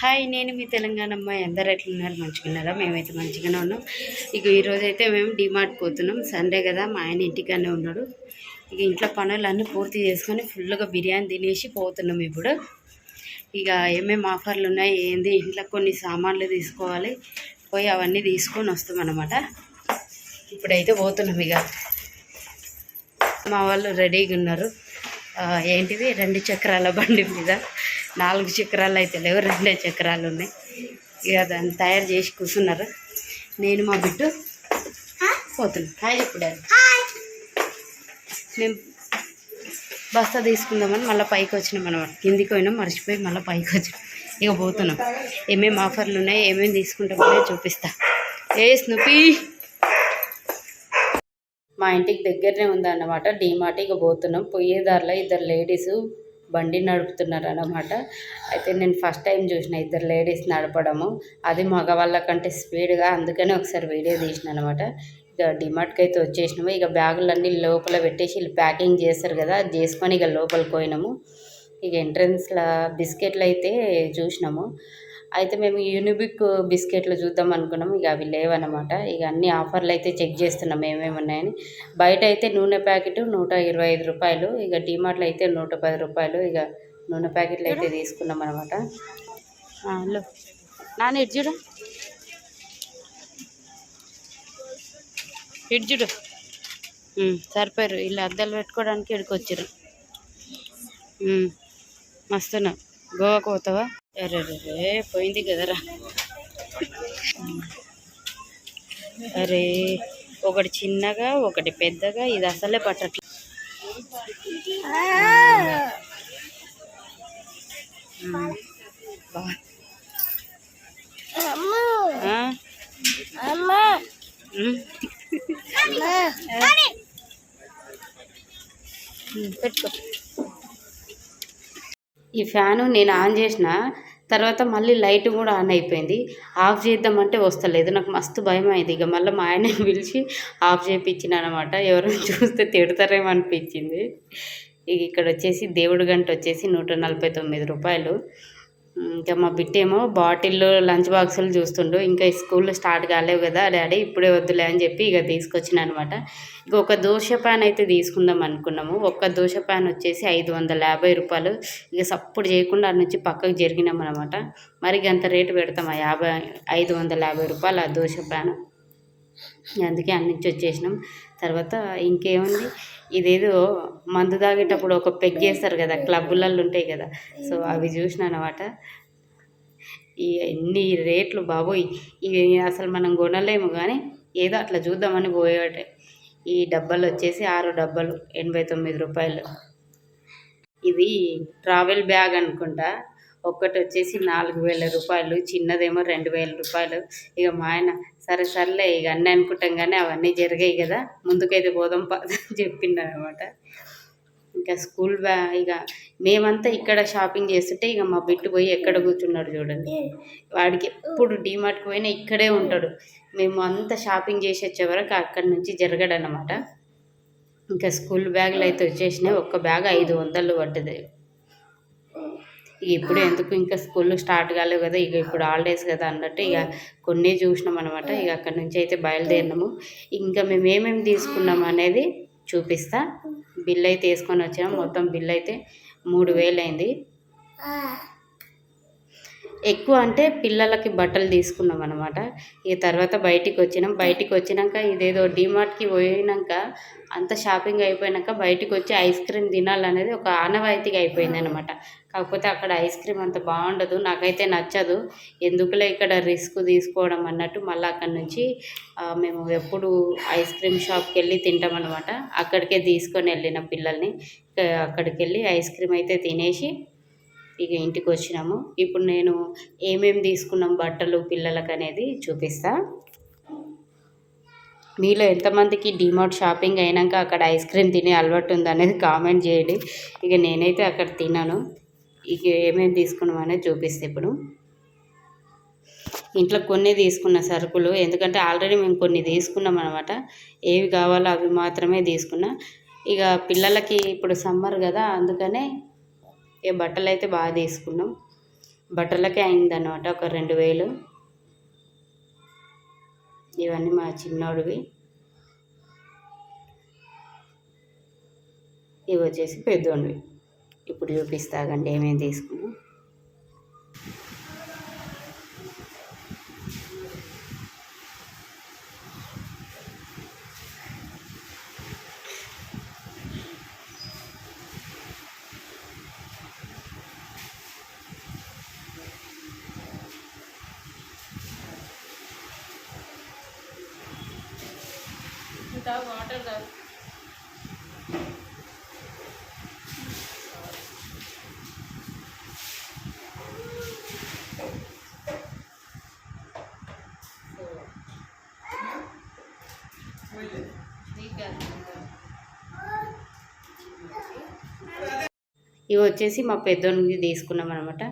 Hi నేను మీ తెలంగాణ అమ్మాయి. అందరు ఎట్లున్నారు? మంచిగా ఉన్నారా మేమైతే మంచిగానే ఉన్నాం. ఇక ఈరోజు అయితే మేము డిమార్ట్ పోతున్నాం. సండే కదా మా ఆయన ఇంటికానే ఉన్నాడు. ఇక ఇంట్లో పనులన్నీ పూర్తి చేసుకొని ఫుల్గా బిర్యానీ తినేసి పోతున్నాం ఇప్పుడు. ఇక ఏమేమి ఆఫర్లు ఉన్నాయి ఏంది? ఇంట్లో కొన్ని సామాన్లు తీసుకోవాలి. పోయి అవన్నీ తీసుకొని వస్తాం అనమాట ఇప్పుడైతే పోతున్నాం ఇక. మా వాళ్ళు రెడీగా ఉన్నారు. ఏంటిది? రెండు చక్రాల బండి మీద. నాలుగు చక్రాలు అయితే లేవు రెండే చక్రాలు ఉన్నాయి. ఇక దాన్ని తయారు చేసి కూర్చున్నారు. నేను మా బిడ్డు పోతున్నాను హాయ్ ఇప్పుడు మేము బస్తా తీసుకుందామని మళ్ళీ పైకి వచ్చినాం అనమాట కిందికి పోయినాం మర్చిపోయి మళ్ళీ పైకి వచ్చినాం. ఇక పోతున్నాం. ఏమేమి ఆఫర్లు ఉన్నాయి ఏమేమి తీసుకుంటామో చూపిస్తా. ఏ స్నూపీ? మా ఇంటికి దగ్గరనే ఉందన్నమాట. డీమార్ట్ ఇక పోతున్నాం. పోయేదారిలో ఇద్దరు లేడీస్ బండి నడుపుతున్నారు అన్నమాట అయితే నేను ఫస్ట్ టైం చూసిన ఇద్దరు లేడీస్ నడపడము. అది మగవాళ్ళ కంటే స్పీడ్గా అందుకనే ఒకసారి వీడియో తీసిన అనమాట ఇక డిమార్ట్కి అయితే వచ్చేసినాము. ఇక బ్యాగులన్నీ లోపల పెట్టేసి ప్యాకింగ్ చేస్తారు కదా అది చేసుకొని ఇక లోపలికి పోయినాము. ఇక ఎంట్రన్స్లో బిస్కెట్లు అయితే చూసినాము. అయితే మేము యూనిబిక్ బిస్కెట్లు చూద్దాం అనుకున్నాం. ఇక అవి లేవన్నమాట. ఇక అన్ని ఆఫర్లు అయితే చెక్ చేస్తున్నాం ఏమేమి ఉన్నాయని. బయట అయితే నూనె ప్యాకెట్ నూట ఇరవై ఐదు రూపాయలు ఇక డిమార్ట్లో అయితే నూట పది రూపాయలు ఇక నూనె ప్యాకెట్లు అయితే తీసుకున్నాం అనమాట హలో నాన్న ఇటు చూడు. ఇటు చూడు. సరిపోయారు ఇలా అద్దాలు పెట్టుకోవడానికి ఇక్కడికి వచ్చారు మస్తున్నా. గోవాకు పోతావా? అరే పోయింది కదరా. అరే ఒకటి చిన్నగా ఒకటి పెద్దగా ఇది అసలే పట్టట్లేదు. ఉమ్, పెట్టుకో. ఈ ఫ్యాను నేను ఆన్ చేసిన తర్వాత మళ్ళీ లైట్ కూడా ఆన్ అయిపోయింది. ఆఫ్ చేద్దామంటే వస్తలేదు. నాకు మస్తు భయం అయింది. ఇక మళ్ళీ మా ఆయన పిలిచి ఆఫ్ చేయించిన అనమాట ఎవరైనా చూస్తే తిడతారేమో అనిపించింది. ఇక ఇక్కడ వచ్చేసి దేవుడి గంట వచ్చేసి నూట నలభై తొమ్మిది రూపాయలు. ఇంకా మా బిట్టేమో బాటిల్లో లంచ్ బాక్సులు చూస్తుండు. ఇంకా స్కూల్ స్టార్ట్ కాలేవు కదా డాడీ ఇప్పుడే వద్దులే అని చెప్పి ఇక తీసుకొచ్చిన అనమాట ఇక ఒక దోశ ప్యాన్ అయితే తీసుకుందాం అనుకున్నాము. ఒక్క దోశ ప్యాన్ వచ్చేసి ఐదు వందల యాభై రూపాయలు. ఇక సప్పుడు చేయకుండా అటు నుంచి పక్కకు జరిగినాం అనమాట మరి ఇక అంత రేటు పెడతాం ఆ యాభై ఐదు వందల యాభై రూపాయలు ఆ దోశ ప్యాన్ అందుకే అన్నించి నుంచి వచ్చేసినాం. తర్వాత ఇంకేముంది? ఇదేదో మందు తాగేటప్పుడు ఒక పెగ్ చేస్తారు కదా క్లబ్బులలో ఉంటాయి కదా. సో అవి చూసిన అనమాట ఈ ఎన్ని రేట్లు బాబోయ్! ఇవి అసలు మనం కొనలేము కానీ ఏదో అట్లా చూద్దామని పోయేవాటే. ఈ డబ్బాలు వచ్చేసి ఆరు డబ్బాలు ఎనభై తొమ్మిది రూపాయలు. ఇది ట్రావెల్ బ్యాగ్ అనుకుంటా. ఒక్కటి వచ్చేసి నాలుగు వేల రూపాయలు చిన్నదేమో రెండు వేల రూపాయలు. ఇక మా ఆయన సరే సర్లే ఇక అన్నీ అనుకుంటాం కానీ అవన్నీ జరిగాయి కదా ముందుకైతే పోదాం పద అని అనమాట ఇంకా స్కూల్ బ్యా ఇక మేమంతా ఇక్కడ షాపింగ్ చేస్తుంటే ఇక మా బిట్టు పోయి ఎక్కడ కూర్చున్నాడు చూడండి. వాడికి ఎప్పుడు డీమార్ట్కి పోయినా ఇక్కడే ఉంటాడు. మేము అంతా షాపింగ్ చేసి వచ్చే వరకు అక్కడి నుంచి జరగడనమాట. ఇంకా స్కూల్ బ్యాగులు అయితే వచ్చేసినాయి. ఒక్క బ్యాగ్ ఐదు వందలు పడ్డది. ఇప్పుడు ఎందుకు ఇంకా స్కూల్ స్టార్ట్ కాలేవు కదా ఇక ఇప్పుడు హాలిడేస్ కదా అన్నట్టు ఇక కొన్ని చూసినాం అనమాట ఇక అక్కడి నుంచి అయితే బయలుదేరినాము. ఇంకా మేము ఏమేమి తీసుకున్నాం అనేది చూపిస్తా. బిల్ అయితే వేసుకొని వచ్చాము. మొత్తం బిల్ అయితే మూడు వేలు అయింది. ఎక్కువ అంటే పిల్లలకి బట్టలు తీసుకున్నాం అనమాట ఇక తర్వాత బయటికి వచ్చినాం. బయటికి వచ్చినాక ఇదేదో డిమార్ట్కి పోయినాక అంత షాపింగ్ అయిపోయినాక బయటికి వచ్చి ఐస్ క్రీమ్ తినాలనేది ఒక ఆనవాయితీగా అయిపోయింది అనమాట కాకపోతే అక్కడ ఐస్ క్రీమ్ అంత బాగుండదు. నాకైతే నచ్చదు. ఎందుకులే ఇక్కడ రిస్క్ తీసుకోవడం అన్నట్టు మళ్ళీ అక్కడ నుంచి మేము ఎప్పుడు ఐస్ క్రీమ్ షాప్కి వెళ్ళి తింటాం అనమాట అక్కడికే తీసుకొని వెళ్ళిన పిల్లల్ని అక్కడికి వెళ్ళి ఐస్ క్రీమ్ అయితే తినేసి ఇక ఇంటికి వచ్చినాము. ఇప్పుడు నేను ఏమేమి తీసుకున్నాం బట్టలు పిల్లలకు అనేది చూపిస్తా. మీలో ఎంతమందికి డిమార్ట్ షాపింగ్ అయినాక అక్కడ ఐస్ క్రీమ్ తినే అలవాటు ఉందనేది కామెంట్ చేయండి. ఇక నేనైతే అక్కడ తిన్నాను ఇక ఏమేమి తీసుకున్నాం అనేది చూపిస్తే ఇప్పుడు. ఇంట్లో కొన్ని తీసుకున్న సరుకులు ఎందుకంటే ఆల్రెడీ మేము కొన్ని తీసుకున్నాం అనమాట ఏవి కావాలో అవి మాత్రమే తీసుకున్నా. ఇక పిల్లలకి ఇప్పుడు సమ్మర్ కదా అందుకనే ఇక బట్టలు అయితే బాగా తీసుకున్నాం. బట్టలకే అయిందన్నమాట ఒక రెండు వేలు. ఇవన్నీ మా చిన్నోడివి. ఇవి వచ్చేసి పెద్దోడివి. ఇప్పుడు చూపిస్తాగండి ఏమేమి తీసుకున్నాం. the water thus. ఇవి వచ్చేసి మా పెద్దోనికి తీసుకున్నాం అనమాట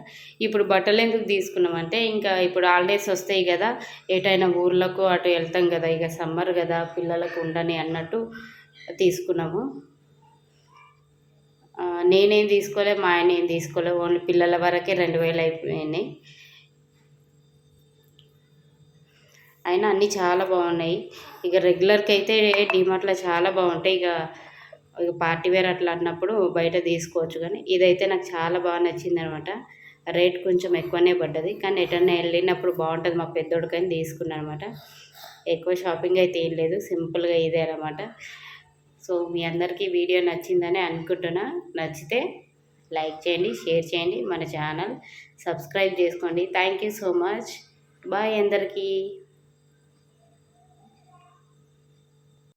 ఇప్పుడు బట్టలు ఎందుకు తీసుకున్నామంటే ఇంకా ఇప్పుడు హాలిడేస్ వస్తాయి కదా ఎటైనా ఊర్లకు అటు వెళ్తాం కదా ఇక సమ్మర్ కదా పిల్లలకు ఉండని అన్నట్టు తీసుకున్నాము. నేనేం తీసుకోలే మా ఆయన ఏం తీసుకోలే ఓన్లీ పిల్లల వరకే రెండు వేలు అయిపోయినాయి. అయినా అన్నీ చాలా బాగున్నాయి. ఇక రెగ్యులర్కి అయితే డిమార్ట్లో చాలా బాగుంటాయి. ఇక ఇక పార్టీ వేర్ అట్లా అన్నప్పుడు బయట తీసుకోవచ్చు కానీ ఇదైతే నాకు చాలా బాగా నచ్చింది అనమాట రేట్ కొంచెం ఎక్కువనే పడ్డది కానీ ఎటన్నా వెళ్ళినప్పుడు బాగుంటుంది మా పెద్దోడికని తీసుకున్నాను అనమాట ఎక్కువ షాపింగ్ అయితే ఏం లేదు సింపుల్గా ఇదే అనమాట. సో మీ అందరికీ వీడియో నచ్చిందని అనుకుంటున్నా. నచ్చితే లైక్ చేయండి షేర్ చేయండి మన ఛానల్ సబ్స్క్రైబ్ చేసుకోండి. Thank you so much. Bye అందరికీ.